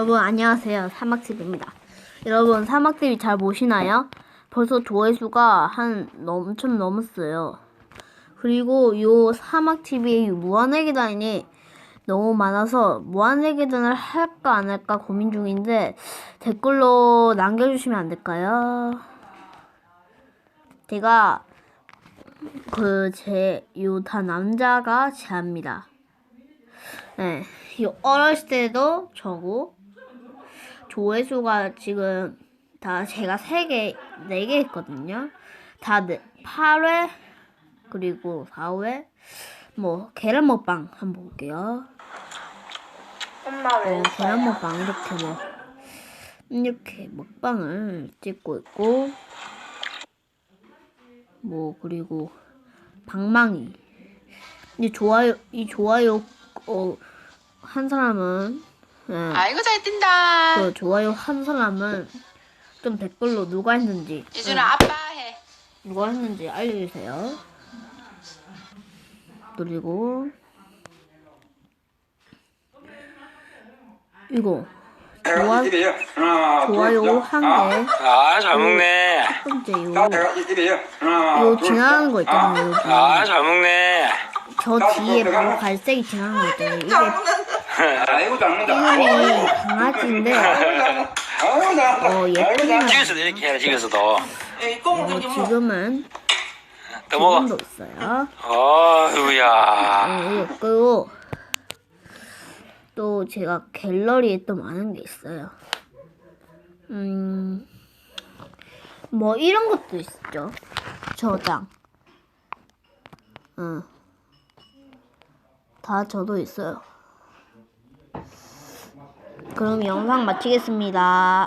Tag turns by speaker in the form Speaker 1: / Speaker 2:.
Speaker 1: 여러분 안녕하세요 사막TV입니다 여러분 사막TV 잘 보시나요? 벌써 조회수가 한 엄청 넘었어요 그리고 요 사막TV의 무한의 계단이 너무 많아서 무한의 계단을 할까 안 할까 고민 중인데 댓글로 남겨주시면 안 될까요? 제가 그 제 요 다 남자가 제합니다 네, 이 어렸을 때도 저고 조회수가 지금 다 제가 세 개, 네개 했거든요. 다 네, 8회 그리고 4회 뭐 계란 먹방 한번 볼게요.
Speaker 2: 엄마 왜
Speaker 1: 어, 계란 먹방 이렇게 뭐 이렇게 먹방을 찍고 있고 뭐 그리고 방망이 이 좋아요 이 좋아요 어, 한 사람은 예,
Speaker 3: 아이고 잘 뛴다.
Speaker 1: 그 좋아요 한 사람은 좀 댓글로 누가 했는지
Speaker 3: 예준아 아빠 해.
Speaker 1: 누가 했는지 알려주세요. 그리고 이거 좋아
Speaker 4: 이래요. 하나,
Speaker 1: 좋아요
Speaker 4: 둘,
Speaker 1: 한
Speaker 4: 아,
Speaker 1: 개.
Speaker 5: 아, 잘 먹네.
Speaker 1: 첫 번째 요
Speaker 4: 자, 이래요. 하나,
Speaker 1: 요 지나가는 거
Speaker 4: 셋.
Speaker 1: 있잖아요. 여기
Speaker 5: 아, 잘 먹네.
Speaker 1: 저 뒤에 바로 갈색이 지나가는 거 있잖아요. 이게
Speaker 4: 아, 아이고 잘한다.
Speaker 1: 이름이 강아지인데
Speaker 4: 아이고 잘한다.
Speaker 1: 어 예쁘긴
Speaker 5: 집에서도 이렇게 해라, 집에서도.
Speaker 1: 어, 지금은
Speaker 5: 또 먹어.
Speaker 1: 지금도 있어요.
Speaker 5: 어휴야.
Speaker 1: 네, 그리고 또 제가 갤러리에 또 많은 게 있어요. 음, 뭐 이런 것도 있죠. 저장. 응. 다 저도 있어요. 그럼 영상 마치겠습니다.